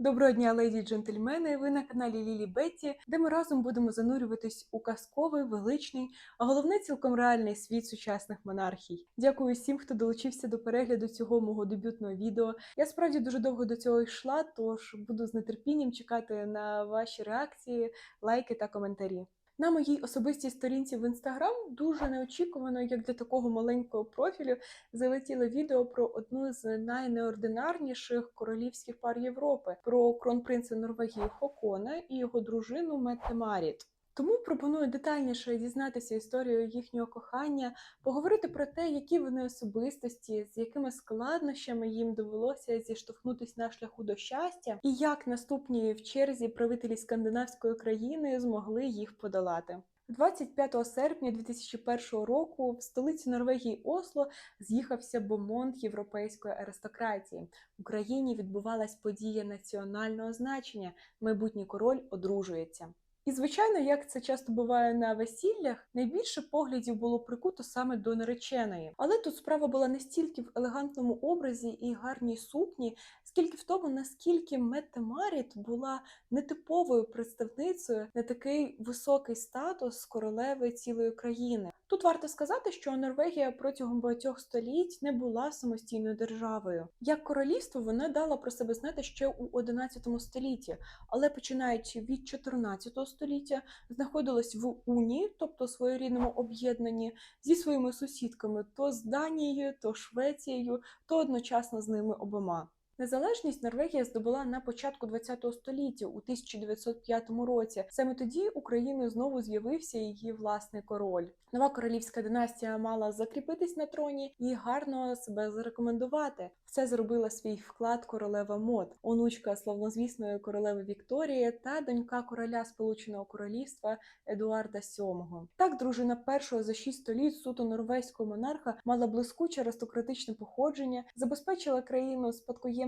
Доброго дня, леді джентльмени! Ви на каналі Лілі Бетті, де ми разом будемо занурюватись у казковий, величний, а головне цілком реальний світ сучасних монархій. Дякую всім, хто долучився до перегляду цього мого дебютного відео. Я справді дуже довго до цього йшла, тож буду з нетерпінням чекати на ваші реакції, лайки та коментарі. На моїй особистій сторінці в інстаграм дуже неочікувано, як для такого маленького профілю, залетіло відео про одну з найнеординарніших королівських пар Європи про кронпринца Норвегії Хокона і його дружину Метте Маріт. Тому пропоную детальніше дізнатися історію їхнього кохання, поговорити про те, які вони особистості, з якими складнощами їм довелося зіштовхнутися на шляху до щастя, і як наступні в черзі правителі скандинавської країни змогли їх подолати. 25 серпня 2001 року в столиці Норвегії Осло з'їхався бомонд європейської аристократії. В Україні відбувалась подія національного значення. Майбутній король одружується. І, звичайно, як це часто буває на весіллях, найбільше поглядів було прикуто саме до нареченої. Але тут справа була не стільки в елегантному образі і гарній сукні, скільки в тому, наскільки Метте Маріт була нетиповою представницею на такий високий статус королеви цілої країни. Тут варто сказати, що Норвегія протягом багатьох століть не була самостійною державою. Як королівство вона дала про себе знати ще у 11 столітті, але починаючи від 14 століття, знаходилась в унії, тобто своєрідному об'єднанні зі своїми сусідками, то з Данією, то Швецією, то одночасно з ними обома. Незалежність Норвегія здобула на початку ХХ століття у 1905 році. Саме тоді Україною знову з'явився її власний король. Нова королівська династія мала закріпитись на троні і гарно себе зарекомендувати. Все зробила свій вклад королева Мод, онучка славнозвісної королеви Вікторії та донька короля Сполученого Королівства Едуарда VII. Так, дружина першого за шість століть суто норвезького монарха мала блискуче аристократичне походження, забезпечила країну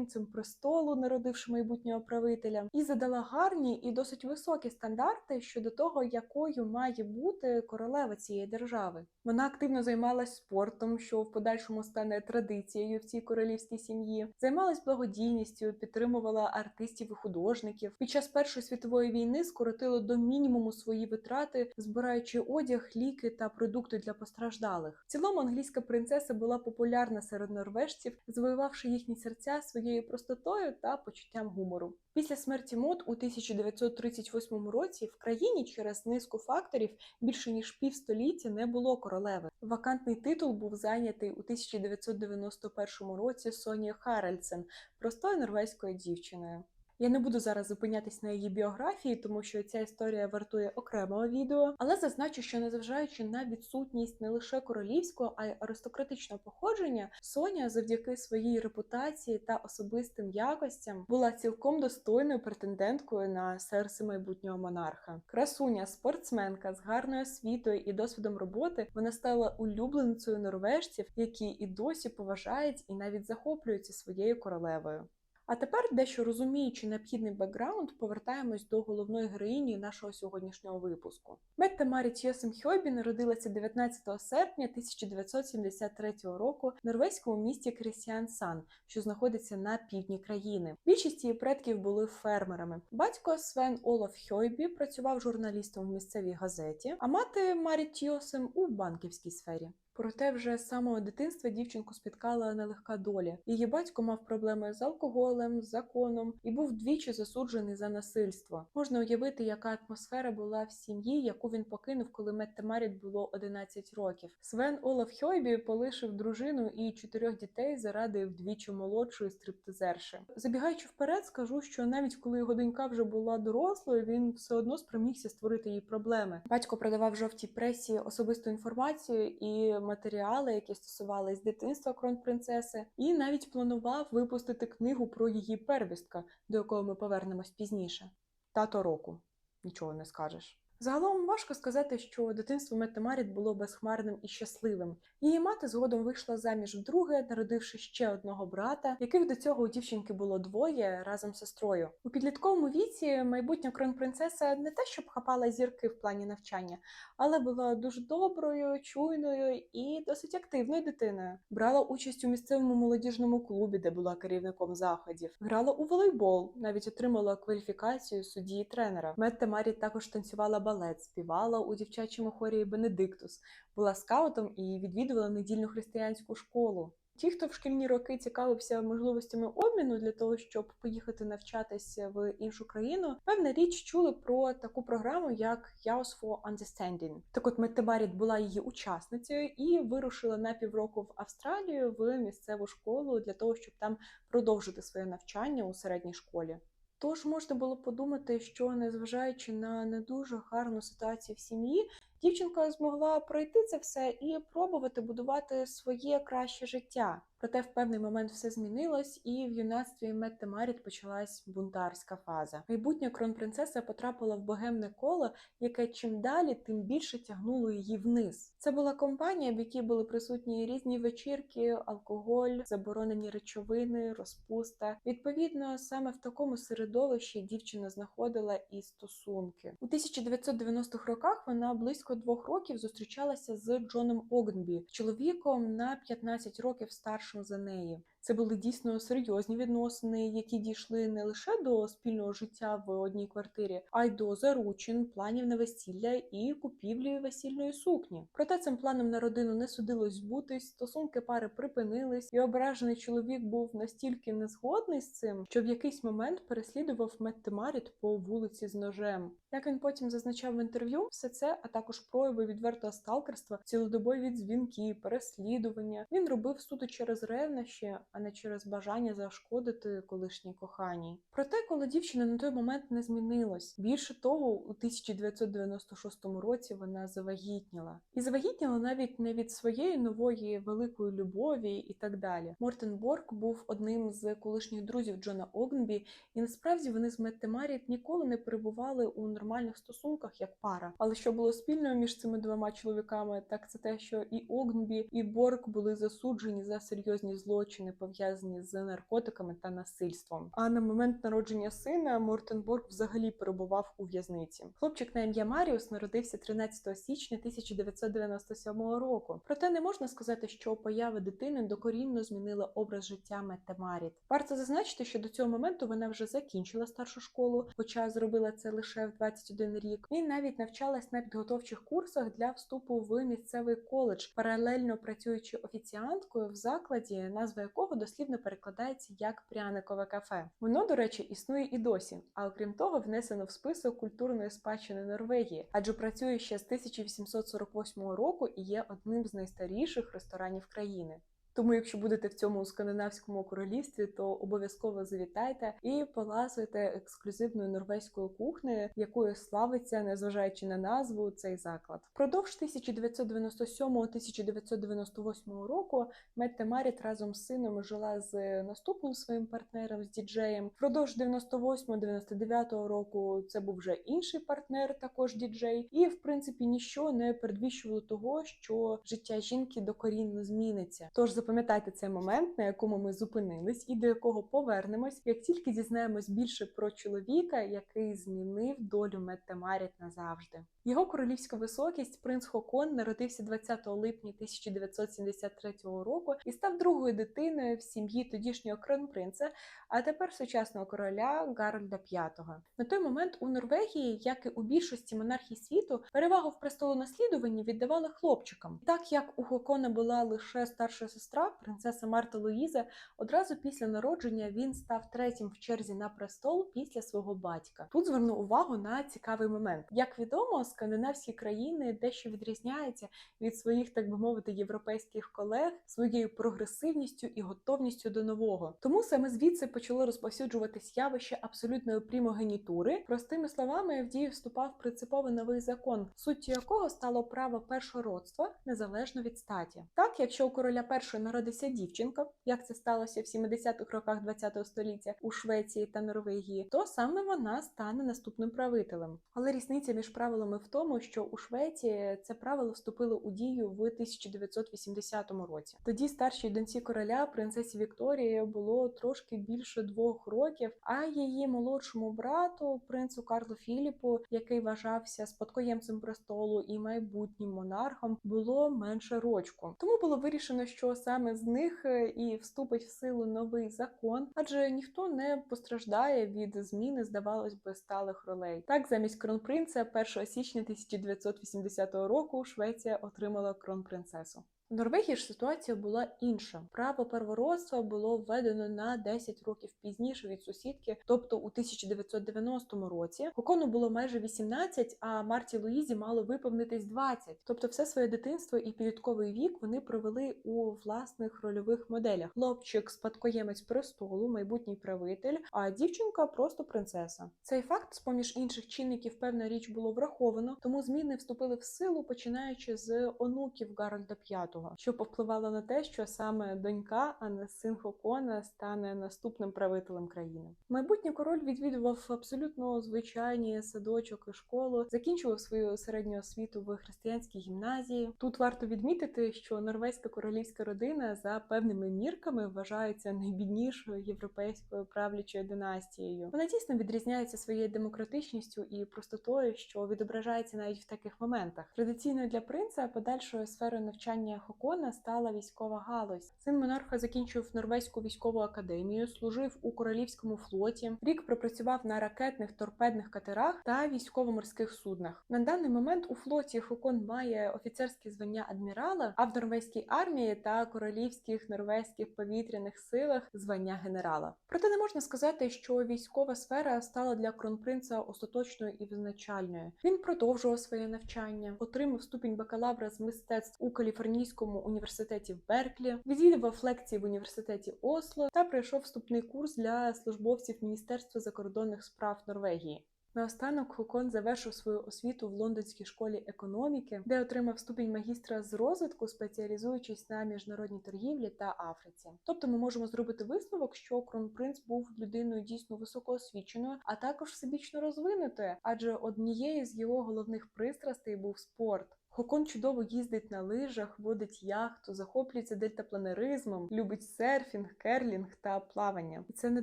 спадкоємцем престолу, народивши майбутнього правителя, і задала гарні і досить високі стандарти щодо того, якою має бути королева цієї держави. Вона активно займалась спортом, що в подальшому стане традицією в цій королівській сім'ї. Займалась благодійністю, підтримувала артистів і художників. Під час Першої світової війни скоротила до мінімуму свої витрати, збираючи одяг, ліки та продукти для постраждалих. В цілому англійська принцеса була популярна серед норвежців, завоювавши їхні серця своєю простотою та почуттям гумору. Після смерті мод у 1938 році в країні через низку факторів більше ніж півстоліття не було королеви. Вакантний титул був зайнятий у 1991 році Сонією Харальдсен, простою норвезькою дівчиною. Я не буду зараз зупинятись на її біографії, тому що ця історія вартує окремого відео. Але зазначу, що незважаючи на відсутність не лише королівського, а й аристократичного походження, Соня завдяки своїй репутації та особистим якостям була цілком достойною претенденткою на серце майбутнього монарха. Красуня, спортсменка з гарною освітою і досвідом роботи, вона стала улюбленицею норвежців, які і досі поважають і навіть захоплюються своєю королевою. А тепер, дещо розуміючи необхідний бекграунд, повертаємось до головної героїні нашого сьогоднішнього випуску. Метта Маріт Йосем Хьойбі народилася 19 серпня 1973 року в норвезькому місті Крістіансан, що знаходиться на півдні країни. Більшість її предків були фермерами. Батько Свен Олаф Хьойбі працював журналістом в місцевій газеті, а мати Маріт Йосем у банківській сфері. Проте вже з самого дитинства дівчинку спіткала нелегка доля. Її батько мав проблеми з алкоголем, з законом і був двічі засуджений за насильство. Можна уявити, яка атмосфера була в сім'ї, яку він покинув, коли Метте Маріт було 11 років. Свен Олаф Хьойбі полишив дружину і чотирьох дітей заради вдвічі молодшої стриптизерши. Забігаючи вперед, скажу, що навіть коли його донька вже була дорослою, він все одно спромігся створити їй проблеми. Батько продавав жовтій пресі особисту інформацію і матеріали, які стосувались дитинства кронпринцеси, і навіть планував випустити книгу про її первістка, до якого ми повернемось пізніше. Тато року. Нічого не скажеш. Загалом важко сказати, що дитинство Метти Маріт було безхмарним і щасливим. Її мати згодом вийшла заміж вдруге, народивши ще одного брата, яких до цього у дівчинки було двоє разом з сестрою. У підлітковому віці майбутня кронпринцеса не те, щоб хапала зірки в плані навчання, але була дуже доброю, чуйною і досить активною дитиною. Брала участь у місцевому молодіжному клубі, де була керівником заходів. Грала у волейбол, навіть отримала кваліфікацію судді і тренера. Метта Маріт також танцювала балет, співала у дівчачому хорі Бенедиктус, була скаутом і відвідувала недільну християнську школу. Ті, хто в шкільні роки цікавився можливостями обміну для того, щоб поїхати навчатися в іншу країну, певна річ чули про таку програму, як Yaos for Understanding. Так от Метте Маріт була її учасницею і вирушила на півроку в Австралію в місцеву школу для того, щоб там продовжити своє навчання у середній школі. Тож можна було подумати, що незважаючи на не дуже гарну ситуацію в сім'ї, дівчинка змогла пройти це все і пробувати будувати своє краще життя. Проте в певний момент все змінилось, і в юнацтві Метте Маріт почалась бунтарська фаза. Майбутня кронпринцеса потрапила в богемне коло, яке чим далі, тим більше тягнуло її вниз. Це була компанія, в якій були присутні різні вечірки, алкоголь, заборонені речовини, розпуста. Відповідно, саме в такому середовищі дівчина знаходила і стосунки у 1990-х роках. Вона близько двох років зустрічалася з Джоном Огнбі, чоловіком на 15 років старшим за неї. Це були дійсно серйозні відносини, які дійшли не лише до спільного життя в одній квартирі, а й до заручин, планів на весілля і купівлі весільної сукні. Проте цим планом на родину не судилось збутись, стосунки пари припинились, і ображений чоловік був настільки незгодний з цим, що в якийсь момент переслідував Метте Маріт по вулиці з ножем. Як він потім зазначав в інтерв'ю, все це, а також прояви відвертого сталкерства, цілодобові дзвінки, переслідування. Він робив суто через ревнощі, а не через бажання зашкодити колишній коханій. Проте, коли дівчина на той момент не змінилась, більше того, у 1996 році вона завагітніла. І завагітніла навіть не від своєї нової великої любові і так далі. Мортен Борг був одним з колишніх друзів Джона Огнбі, і насправді вони з Метте Маріт ніколи не перебували у нормальних стосунках як пара. Але що було спільною між цими двома чоловіками, так це те, що і Огнбі, і Борг були засуджені за серйозні злочини, пов'язані з наркотиками та насильством. А на момент народження сина Мортен Борг взагалі перебував у в'язниці. Хлопчик на ім'я Маріус народився 13 січня 1997 року. Проте не можна сказати, що поява дитини докорінно змінила образ життя Метте Маріт. Варто зазначити, що до цього моменту вона вже закінчила старшу школу, хоча зробила це лише в 21 рік, і навіть навчалась на підготовчих курсах для вступу в місцевий коледж, паралельно працюючи офіціанткою в закладі, назва якого дослівно перекладається як пряникове кафе. Воно, до речі, існує і досі, а окрім того, внесено в список культурної спадщини Норвегії, адже працює ще з 1848 року і є одним з найстаріших ресторанів країни. Тому, якщо будете в цьому скандинавському королівстві, то обов'язково завітайте і поласуйте ексклюзивною норвезькою кухнею, якою славиться, незважаючи на назву, цей заклад. Впродовж 1997-1998 року Метте Маріт разом з сином жила з наступним своїм партнером, з діджеєм. Впродовж 98-99 року це був вже інший партнер, також діджей. І в принципі ніщо не передвіщувало того, що життя жінки докорінно зміниться. Тож запам'ятайте цей момент, на якому ми зупинились, і до якого повернемось, як тільки дізнаємось більше про чоловіка, який змінив долю Метте Маріт назавжди. Його королівська високість принц Хокон народився 20 липня 1973 року і став другою дитиною в сім'ї тодішнього кронпринца, а тепер сучасного короля Гарольда V. На той момент у Норвегії, як і у більшості монархій світу, перевагу в престолонаслідуванні віддавали хлопчикам. Так як у Хокона була лише старша сестра, принцеса Марта Луїза, одразу після народження він став третім в черзі на престол після свого батька. Тут зверну увагу на цікавий момент. Як відомо, скандинавські країни дещо відрізняються від своїх, так би мовити, європейських колег своєю прогресивністю і готовністю до нового. Тому саме звідси почало розповсюджуватись явище абсолютної примогенітури. Простими словами, в дію вступав принципово новий закон, суттю якого стало право першородства незалежно від статі. Так, якщо у короля першої народиться дівчинка, як це сталося в 70-х роках ХХ століття у Швеції та Норвегії, то саме вона стане наступним правителем. Але різниця між правилами в тому, що у Швеції це правило вступило у дію в 1980 році. Тоді старшій доньці короля, принцесі Вікторії, було трошки більше двох років, а її молодшому брату, принцу Карлу Філіпу, який вважався спадкоємцем престолу і майбутнім монархом, було менше рочку. Тому було вирішено, що саме з них е, і вступить в силу новий закон, адже ніхто не постраждає від зміни, здавалось би, сталих ролей. Так, замість кронпринца 1 січня 1980 року Швеція отримала кронпринцесу. В Норвегії ж ситуація була інша. Право первородства було введено на 10 років пізніше від сусідки, тобто у 1990 році. Хокону було майже 18, а Марті Луїзі мало виповнитись 20. Тобто, все своє дитинство і підлітковий вік вони провели у власних рольових моделях. Хлопчик, спадкоємець престолу, майбутній правитель, а дівчинка просто принцеса. Цей факт, з поміж інших чинників, певна річ було враховано, тому зміни вступили в силу починаючи з онуків Гарольда V що повпливало на те, що саме донька, а не син Хокона, стане наступним правителем країни. Майбутній король відвідував абсолютно звичайні садочок і школу, закінчував свою середню освіту в християнській гімназії. Тут варто відмітити, що норвезька королівська родина за певними мірками вважається найбіднішою європейською правлячою династією. Вона дійсно відрізняється своєю демократичністю і простотою, що відображається навіть в таких моментах. Традиційною для принца подальшою сферою навчання Хокона стала військова галузь. Син монарха закінчив Норвезьку військову академію, служив у королівському флоті. Рік пропрацював на ракетних торпедних катерах та військово-морських суднах. На даний момент у флоті Хокон має офіцерське звання адмірала, а в норвезькій армії та королівських норвезьких повітряних силах звання генерала. Проте не можна сказати, що військова сфера стала для кронпринца остаточною і визначальною. Він продовжував своє навчання, отримав ступінь бакалавра з мистецтв у каліфорнійському університеті в Берклі, відвідував лекції в університеті Осло та пройшов вступний курс для службовців Міністерства закордонних справ Норвегії. Наостанок Хокон завершив свою освіту в лондонській школі економіки, де отримав ступінь магістра з розвитку, спеціалізуючись на міжнародній торгівлі та Африці. Тобто, ми можемо зробити висновок, що кронпринц був людиною дійсно високоосвіченою, а також всебічно розвинутою, адже однією з його головних пристрастей був спорт. Хокон чудово їздить на лижах, водить яхту, захоплюється дельтапланеризмом, любить серфінг, керлінг та плавання. І це не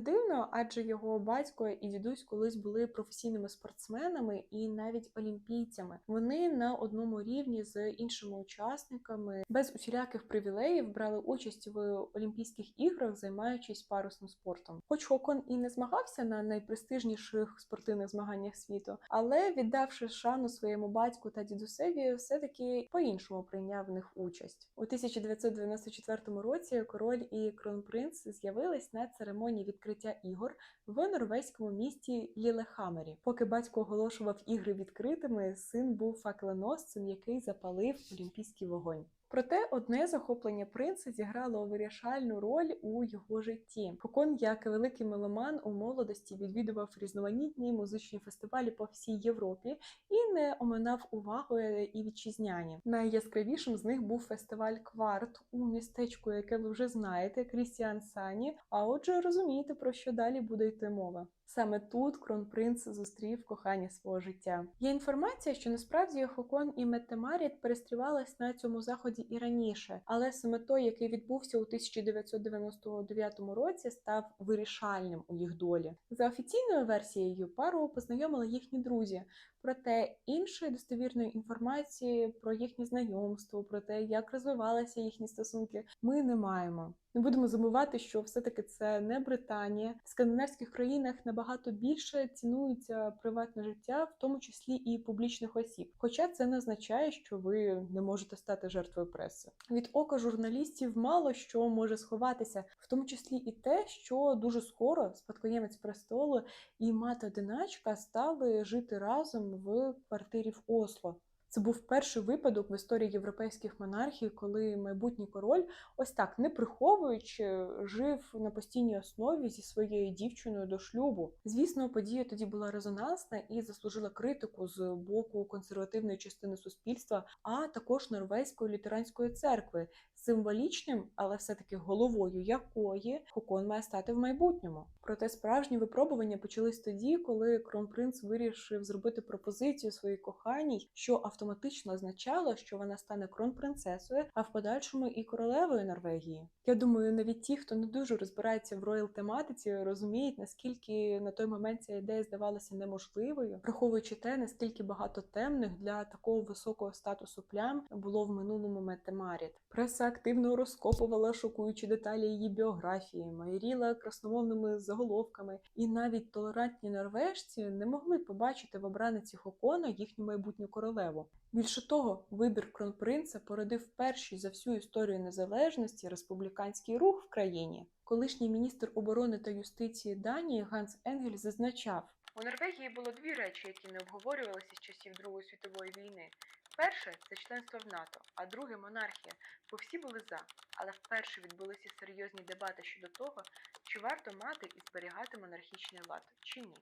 дивно, адже його батько і дідусь колись були професійними спортсменами і навіть олімпійцями. Вони на одному рівні з іншими учасниками без усіляких привілеїв брали участь в Олімпійських іграх, займаючись парусним спортом. Хоч Хокон і не змагався на найпрестижніших спортивних змаганнях світу, але віддавши шану своєму батьку та дідусеві, все таки по-іншому прийняв в них участь у 1994 році. Король і кронпринц з'явились на церемонії відкриття ігор в норвезькому місті Лілехамері. Поки батько оголошував ігри відкритими, син був факленосцем, який запалив олімпійський вогонь. Проте одне захоплення принца зіграло вирішальну роль у його житті. Хокон, як великий меломан у молодості, відвідував різноманітні музичні фестивалі по всій Європі і не оминав увагою і вітчизняні. Найяскравішим з них був фестиваль Кварт у містечку, яке ви вже знаєте, Крістіан Сані. А отже, розумієте, про що далі буде йти мова. Саме тут кронпринц зустрів кохання свого життя. Є інформація, що насправді Хокон і Метемаріт перестрівались на цьому заході і раніше, але саме той, який відбувся у 1999 році, став вирішальним у їх долі. За офіційною версією пару познайомили їхні друзі. Проте іншої достовірної інформації про їхнє знайомство, про те, як розвивалися їхні стосунки, ми не маємо. Не будемо забувати, що все-таки це не Британія. В скандинавських країнах набагато більше цінується приватне життя, в тому числі і публічних осіб. Хоча це не означає, що ви не можете стати жертвою преси. Від ока журналістів мало що може сховатися, в тому числі і те, що дуже скоро спадкоємець престолу і мати одиначка стали жити разом в квартирі в Осло. Це був перший випадок в історії європейських монархій, коли майбутній король, ось так не приховуючи, жив на постійній основі зі своєю дівчиною до шлюбу. Звісно, подія тоді була резонансна і заслужила критику з боку консервативної частини суспільства, а також норвезької лютеранської церкви, символічним, але все-таки головою якої Хокон має стати в майбутньому. Проте справжні випробування почались тоді, коли кронпринц вирішив зробити пропозицію своїй коханій, що автоматично означало, що вона стане кронпринцесою, а в подальшому і королевою Норвегії. Я думаю, навіть ті, хто не дуже розбирається в роял тематиці, розуміють, наскільки на той момент ця ідея здавалася неможливою, враховуючи те, наскільки багато темних для такого високого статусу плям було в минулому Метемаріт. Преса активно розкопувала шокуючі деталі її біографії, майоріла красномовними заголовками, і навіть толерантні норвежці не могли побачити в обраниці Хокона їхню майбутню королеву. Більше того, вибір кронпринца породив перший за всю історію незалежності республіканський рух в країні. Колишній міністр оборони та юстиції Данії Ганс Енгель зазначав: у Норвегії було дві речі, які не обговорювалися з часів Другої світової війни. Перше це членство в НАТО, а друге монархія, бо всі були за. Але вперше відбулися серйозні дебати щодо того, чи варто мати і зберігати монархічний лад, чи ні.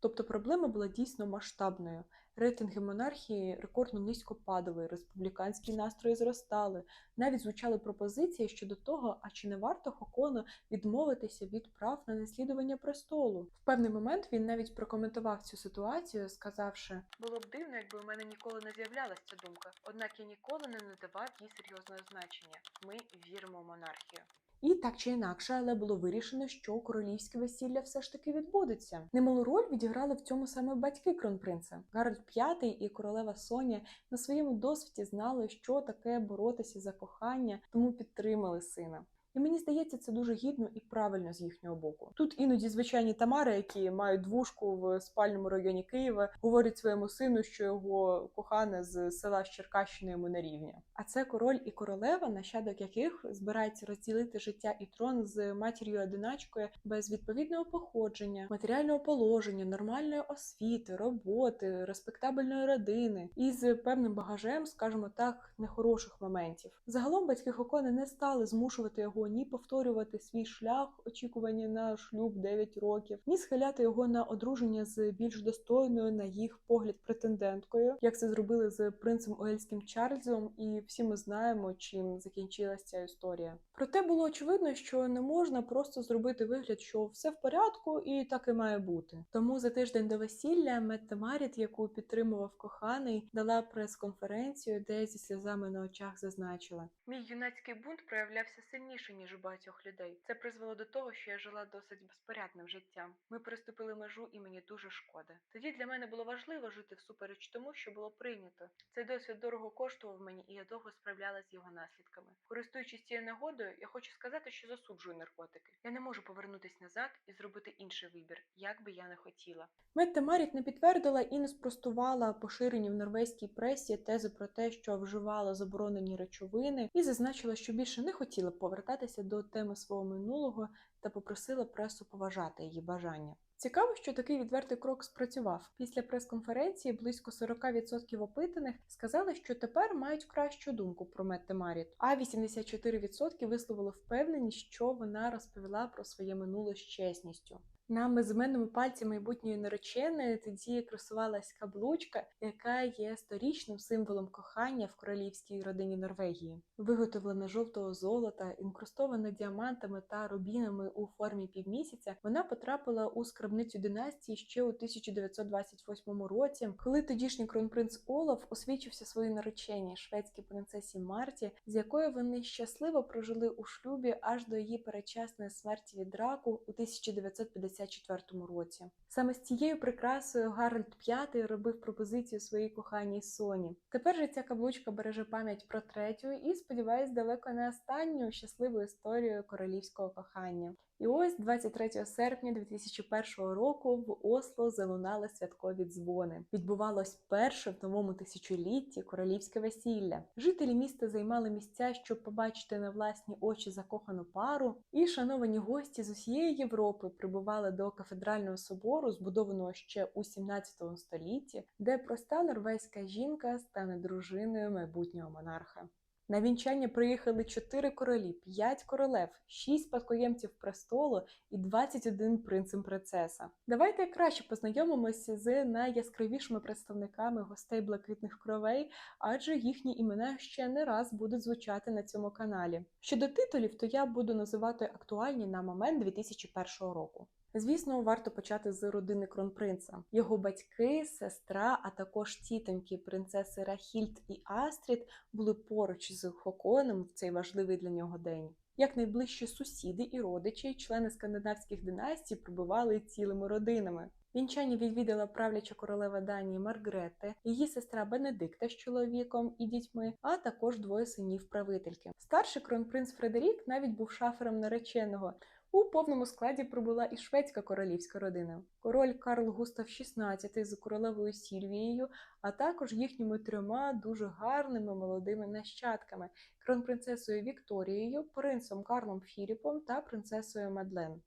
Тобто проблема була дійсно масштабною. Рейтинги монархії рекордно низько падали, республіканські настрої зростали. Навіть звучали пропозиції щодо того, а чи не варто Хокону відмовитися від прав на наслідування престолу. В певний момент він навіть прокоментував цю ситуацію, сказавши: було б дивно, якби у мене ніколи не з'являлася ця думка. Однак я ніколи не надавав їй серйозного значення. Ми віримо в монархію. І так чи інакше, але було вирішено, що королівське весілля все ж таки відбудеться. Немалу роль відіграли в цьому саме батьки кронпринца. Гарольд V і королева Соня на своєму досвіді знали, що таке боротися за кохання, тому підтримали сина. І мені здається, це дуже гідно і правильно з їхнього боку. Тут іноді звичайні тамари, які мають двушку в спальному районі Києва, говорять своєму сину, що його кохана з села з Черкащини йому не рівня. А це король і королева, нащадок яких збирається розділити життя і трон з матір'ю одиначкою без відповідного походження, матеріального положення, нормальної освіти, роботи, респектабельної родини і з певним багажем, скажімо так, нехороших моментів. Загалом батьки Хокони не стали змушувати його ні повторювати свій шлях очікування на шлюб 9 років, ні схиляти його на одруження з більш достойною на їх погляд претенденткою, як це зробили з принцем Уельським Чарльзом, і всі ми знаємо, чим закінчилася ця історія. Проте було очевидно, що не можна просто зробити вигляд, що все в порядку, і так і має бути. Тому за тиждень до весілля Метта Маріт, яку підтримував коханий, дала прес-конференцію, де зі сльозами на очах зазначила: Мій юнацький бунт проявлявся сильніше ніж у багатьох людей. Це призвело до того, що я жила досить безпорядним життям. Ми переступили межу, і мені дуже шкода. Тоді для мене було важливо жити всупереч тому, що було прийнято. Цей досвід дорого коштував мені, і я довго справлялася з його наслідками. Користуючись цією нагодою, я хочу сказати, що засуджую наркотики. Я не можу повернутися назад і зробити інший вибір, як би я не хотіла. Метта Маріт не підтвердила і не спростувала поширені в норвезькій пресі тези про те, що вживала заборонені речовини, і зазначила, що більше не хотіла повертатися до теми свого минулого та попросила пресу поважати її бажання. Цікаво, що такий відвертий крок спрацював. Після прес-конференції близько 40% опитаних сказали, що тепер мають кращу думку про Метте Маріт, а 84% висловили впевненість, що вона розповіла про своє минуле з чесністю. На безіменному пальці майбутньої нареченої тоді красувалась каблучка, яка є сторічним символом кохання в королівській родині Норвегії. Виготовлена жовтого золота, інкрустована діамантами та рубінами у формі півмісяця, вона потрапила у скарбницю династії ще у 1928 році, коли тодішній кронпринц Олаф освічився своїй нареченій шведській принцесі Марті, з якою вони щасливо прожили у шлюбі аж до її передчасної смерті від раку у 1950 1954 році. Саме з цією прикрасою Гарольд V робив пропозицію своїй коханій Соні. Тепер же ця каблучка береже пам'ять про третю і, сподіваюсь, далеко не останню щасливу історію королівського кохання. І ось 23 серпня 2001 року в Осло залунали святкові дзвони. Відбувалось перше в новому тисячолітті королівське весілля. Жителі міста займали місця, щоб побачити на власні очі закохану пару. І шановані гості з усієї Європи прибували до кафедрального собору, збудованого ще у 17 столітті, де проста норвезька жінка стане дружиною майбутнього монарха. На вінчання приїхали чотири королі, п'ять королев, шість спадкоємців престолу і 21 принцем принцеса. Давайте краще познайомимося з найяскравішими представниками гостей блакитних кровей, адже їхні імена ще не раз будуть звучати на цьому каналі. Щодо титулів, то я буду називати актуальні на момент 2001 року. Звісно, варто почати з родини кронпринца. Його батьки, сестра, а також тітоньки принцеси Рахільд і Астрід були поруч з Хоконом в цей важливий для нього день. Як найближчі сусіди і родичі, члени скандинавських династій прибували цілими родинами. Вінчання відвідала правляча королева Данії Маргрете, її сестра Бенедикта з чоловіком і дітьми, а також двоє синів правительки. Старший кронпринц Фредерік навіть був шафером нареченого. У повному складі прибула і шведська королівська родина. Король Карл Густав XVI з королевою Сільвією, а також їхніми трьома дуже гарними молодими нащадками кронпринцесою Вікторією, принцем Карлом Філіпом та принцесою Мадлен.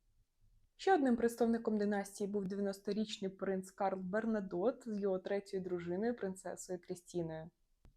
Ще одним представником династії був 90-річний принц Карл Бернадот з його третьою дружиною, принцесою Крістіною.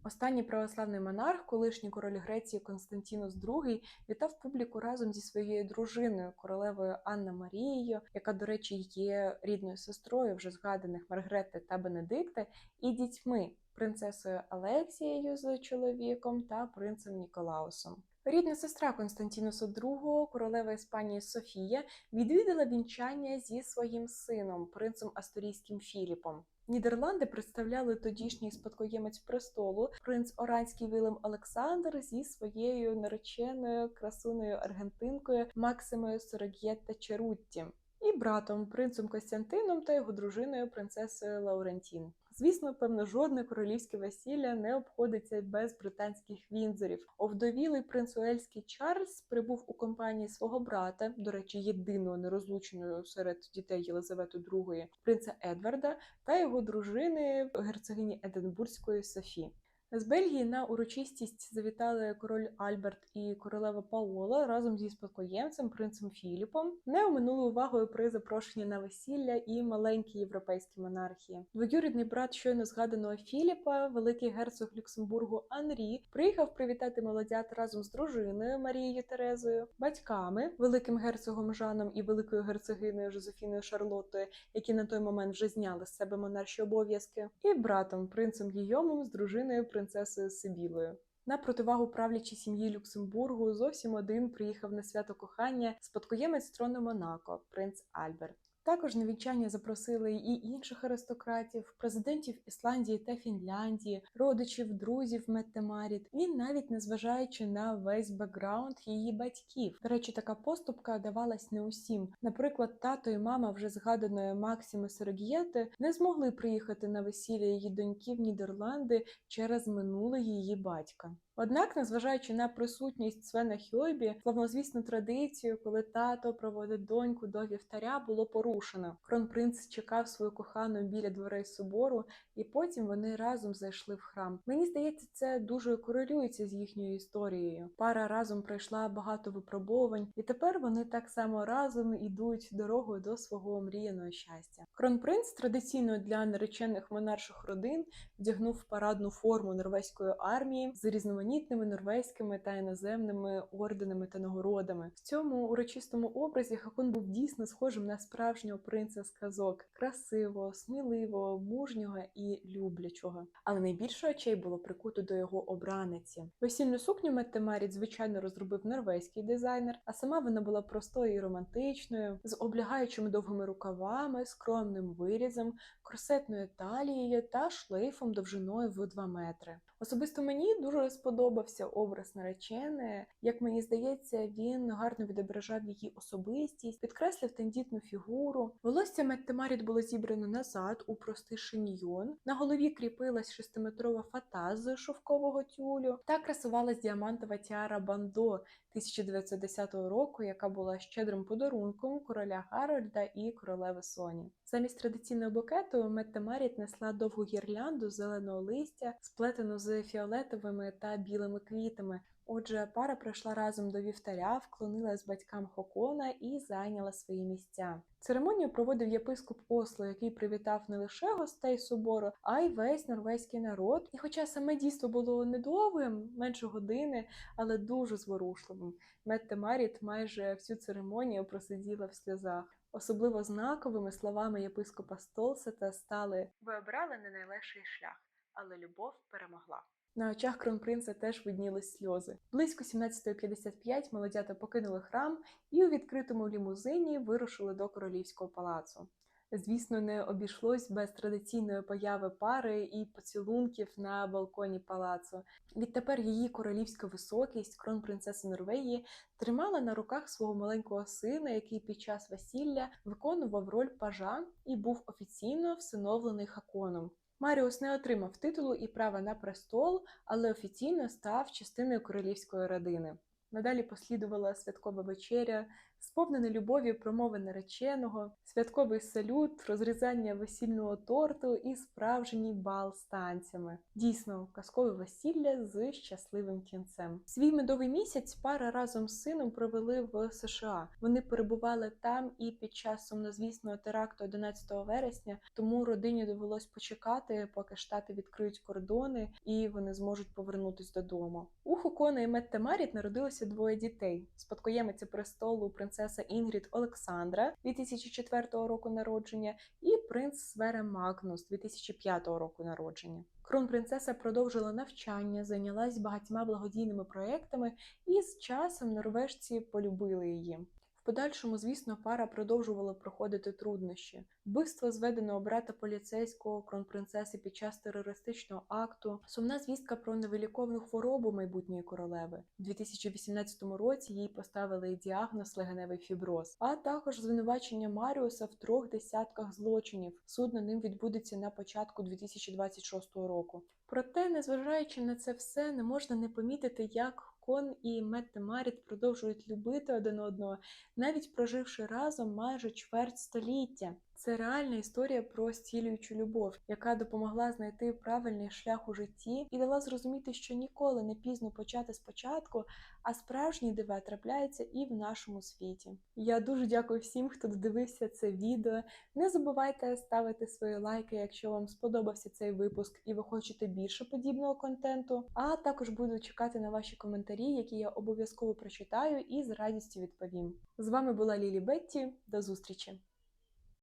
Останній православний монарх, колишній король Греції Константінус II, вітав публіку разом зі своєю дружиною, королевою Анна Марією, яка, до речі, є рідною сестрою вже згаданих Маргрети та Бенедикта, і дітьми принцесою Алексією з чоловіком та принцем Ніколаусом. Рідна сестра Константінуса II, королева Іспанії Софія, відвідала вінчання зі своїм сином, принцем Асторійським Філіпом. Нідерланди представляли тодішній спадкоємець престолу, принц Оранський Вілем Олександр зі своєю нареченою красуною аргентинкою Максимою Сорогєтта Черутті і братом, принцем Костянтином та його дружиною принцесою Лаурентін. Звісно, певно, жодне королівське весілля не обходиться без британських вінзорів. Овдовілий принц Уельський Чарльз прибув у компанії свого брата, до речі, єдиного нерозлученого серед дітей Єлизавети II, принца Едварда та його дружини герцогині Единбурзької Софі. З Бельгії на урочистість завітали король Альберт і королева Паола разом зі спадкоємцем принцем Філіпом. Не оминули увагою при запрошенні на весілля і маленькі європейські монархії. Двоюрідний брат щойно згаданого Філіпа, великий герцог Люксембургу Анрі, приїхав привітати молодят разом з дружиною Марією Терезою, батьками, великим герцогом Жаном і великою герцогиною Жозефіною Шарлотою, які на той момент вже зняли з себе монарші обов'язки, і братом принцем Гійомом з дружиною принцесою Сибілою. На противагу правлячій сім'ї Люксембургу зовсім один приїхав на свято кохання спадкоємець трону Монако, принц Альберт. Також на вінчання запросили і інших аристократів, президентів Ісландії та Фінляндії, родичів, друзів Метте Маріт, і навіть незважаючи на весь бекграунд її батьків. До речі, така поступка давалась не усім. Наприклад, тато і мама вже згаданої Максими Сорогієти не змогли приїхати на весілля її доньки в Нідерланди через минуле її батька. Однак, незважаючи на присутність Свена Хьойбі, славнозвісну традицію, коли тато проводить доньку до вівтаря, було порушено. Кронпринц чекав свою кохану біля дверей собору, і потім вони разом зайшли в храм. Мені здається, це дуже корелюється з їхньою історією. Пара разом пройшла багато випробувань, і тепер вони так само разом ідуть дорогою до свого мріяного щастя. Кронпринц традиційно для наречених монарших родин вдягнув парадну форму норвезької армії з різноманітними норвезькими та іноземними орденами та нагородами. В цьому урочистому образі Хакон був дійсно схожим на справжнього принца з казок, красивого, сміливого, мужнього і люблячого. Але найбільше очей було прикуто до його обраниці. Весільну сукню Метте Маріт, звичайно, розробив норвезький дизайнер, а сама вона була простою і романтичною, з облягаючими довгими рукавами, скромним вирізом, корсетною талією та шлейфом довжиною в 2 метри. Особисто мені дуже сподобалося сподобався образ нареченої. Як мені здається, він гарно відображав її особистість, підкреслив тендітну фігуру. Волосся Метти Маріт було зібрано назад у простий шиньйон. На голові кріпилась шестиметрова фата з шовкового тюлю та красувалась діамантова тіара Бандо 1910 року, яка була щедрим подарунком короля Гарольда і королеви Соні. Замість традиційного букету Метта Маріт несла довгу гірлянду з зеленого листя, сплетену з фіолетовими та білими квітами. Отже, пара прийшла разом до вівтаря, вклонилась батькам Хокона і зайняла свої місця. Церемонію проводив єпископ Осло, який привітав не лише гостей собору, а й весь норвезький народ. І хоча саме дійство було недовгим, менше години, але дуже зворушливим, Метте Маріт майже всю церемонію просиділа в сльозах. Особливо знаковими словами єпископа Столсета стали Ви обрали не найлегший шлях, але любов перемогла. На очах кронпринца теж виднілись сльози. Близько 17.55 молодята покинули храм і у відкритому лімузині вирушили до королівського палацу. Звісно, не обійшлось без традиційної появи пари і поцілунків на балконі палацу. Відтепер її королівська високість, кронпринцеса Норвегії, тримала на руках свого маленького сина, який під час весілля виконував роль пажа і був офіційно всиновлений хаконом. Маріус не отримав титулу і права на престол, але офіційно став частиною королівської родини. Надалі послідувала святкова вечеря, сповнена любові промови нареченого, святковий салют, розрізання весільного торту і справжній бал з танцями. Дійсно, казкове весілля з щасливим кінцем. Свій медовий місяць пара разом з сином провели в США. Вони перебували там і під час сумнозвісного теракту 11 вересня, тому родині довелось почекати, поки штати відкриють кордони і вони зможуть повернутись додому. У Хокона і Метте Маріт народилося двоє дітей: спадкоємиця престолу принцеса Інгрід Олександра 2004 року народження, і принц Свере Магнус 2005 року народження. Кронпринцеса продовжила навчання, зайнялась багатьма благодійними проектами, і з часом норвежці полюбили її. Подальшому, звісно, пара продовжувала проходити труднощі. Вбивство зведеного брата поліцейського кронпринцеси під час терористичного акту, сумна звістка про невиліковну хворобу майбутньої королеви. У 2018 році їй поставили діагноз легеневий фіброз, а також звинувачення Маріуса в трьох десятках злочинів. Суд над ним відбудеться на початку 2026 року. Проте, незважаючи на це все, не можна не помітити, як Кон і Метте Маріт продовжують любити один одного, навіть проживши разом майже чверть століття. Це реальна історія про зцілюючу любов, яка допомогла знайти правильний шлях у житті і дала зрозуміти, що ніколи не пізно почати спочатку, а справжні дива трапляються і в нашому світі. Я дуже дякую всім, хто додивився це відео. Не забувайте ставити свої лайки, якщо вам сподобався цей випуск і ви хочете більше подібного контенту. А також буду чекати на ваші коментарі, які я обов'язково прочитаю і з радістю відповім. З вами була Лілі Бетті. До зустрічі!